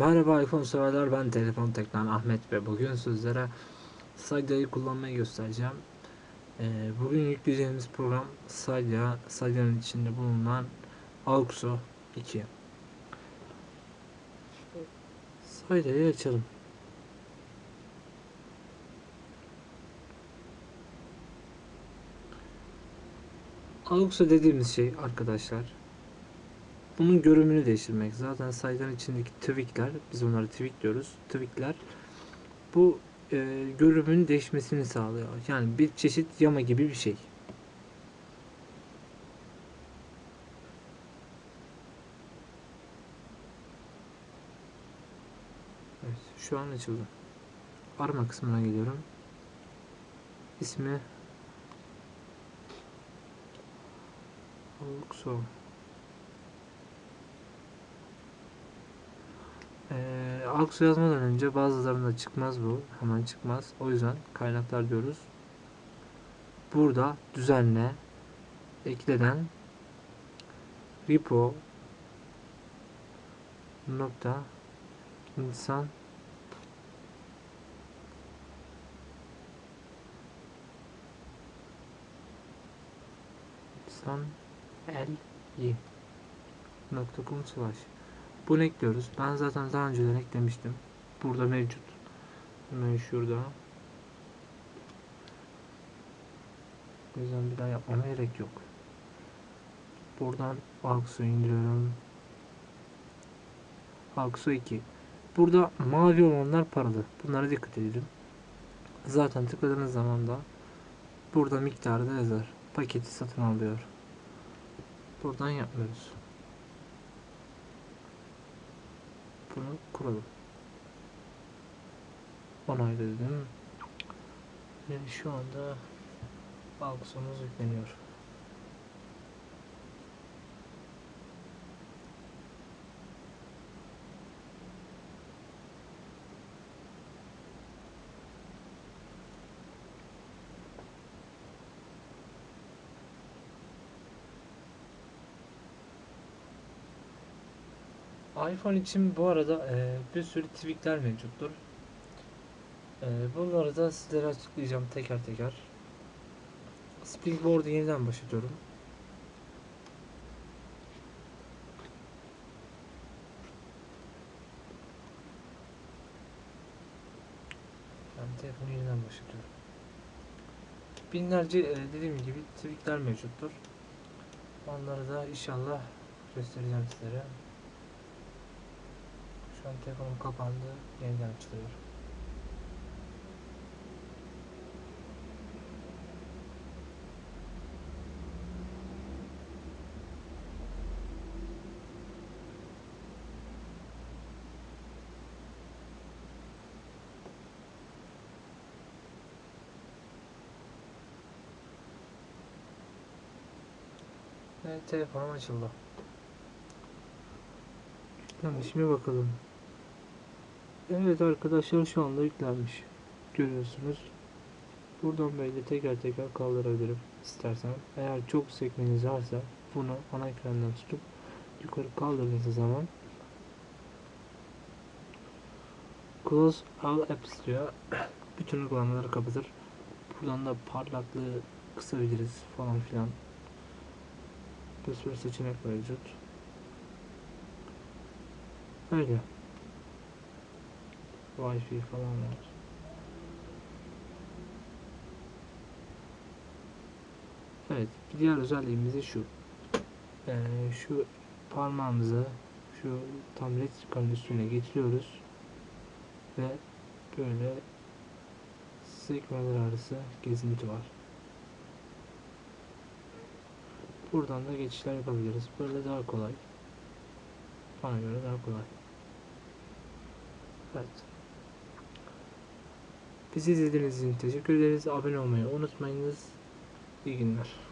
Merhaba iPhone severler ben Telefon Teknen Ahmet ve bugün sizlere Salya'yı kullanmayı göstereceğim. Ee, bugün yükleyeceğimiz program Salya, Salya'nın içinde bulunan Auxo 2. Salya'yı açalım. Auxo dediğimiz şey arkadaşlar bunun görünümünü değiştirmek. Zaten sayıların içindeki tweakler, biz onlara tweak diyoruz. Tweakler bu e, görünümün değişmesini sağlıyor. Yani bir çeşit yama gibi bir şey. Evet, şu an açıldı. Arama kısmına geliyorum. İsmi Auxo Ee, Aksu yazmadan önce bazılarında çıkmaz bu. Hemen çıkmaz. O yüzden kaynaklar diyoruz. Burada düzenle ekleden repo nokta insan insan el y nokta com slash bunu ekliyoruz. Ben zaten daha önceden eklemiştim. Burada mevcut. Hemen şurada. O yüzden bir daha yapmama gerek yok. Buradan Alxo indiriyorum. Alxo 2. Burada mavi olanlar paralı. Bunlara dikkat edin. Zaten tıkladığınız zaman da burada miktarı da yazar. Paketi satın alıyor. Buradan yapmıyoruz. Bunu kuralım. Onayladım. Ve şu anda Alksomuz yükleniyor. iPhone için bu arada e, bir sürü tweakler mevcuttur. E, bunları da sizlere açıklayacağım teker teker. Springboard'u yeniden başlatıyorum. Ben telefonu yeniden başlatıyorum. Binlerce e, dediğim gibi tweakler mevcuttur. Onları da inşallah göstereceğim sizlere. An telefonum kapandı. Yeniden açılıyor. Evet telefonum açıldı. Yüklenmiş mi bakalım. Evet arkadaşlar şu anda yüklenmiş. Görüyorsunuz. Buradan böyle teker teker kaldırabilirim istersen. Eğer çok sekmeniz varsa bunu ana ekrandan tutup yukarı kaldırdığınız zaman Close all apps diyor. Bütün uygulamaları kapatır. Buradan da parlaklığı kısabiliriz falan filan. Bir sürü seçenek mevcut. Öyle. Wi-Fi falan var. Evet, diğer özelliğimiz de şu. Ee, şu parmağımızı şu tam retrikanın üstüne getiriyoruz ve böyle sekmeler arası gezinti var. Buradan da geçişler yapabiliriz. Böyle daha kolay. Bana göre daha kolay. Evet. Bizi izlediğiniz için teşekkür ederiz. Abone olmayı unutmayınız. İyi günler.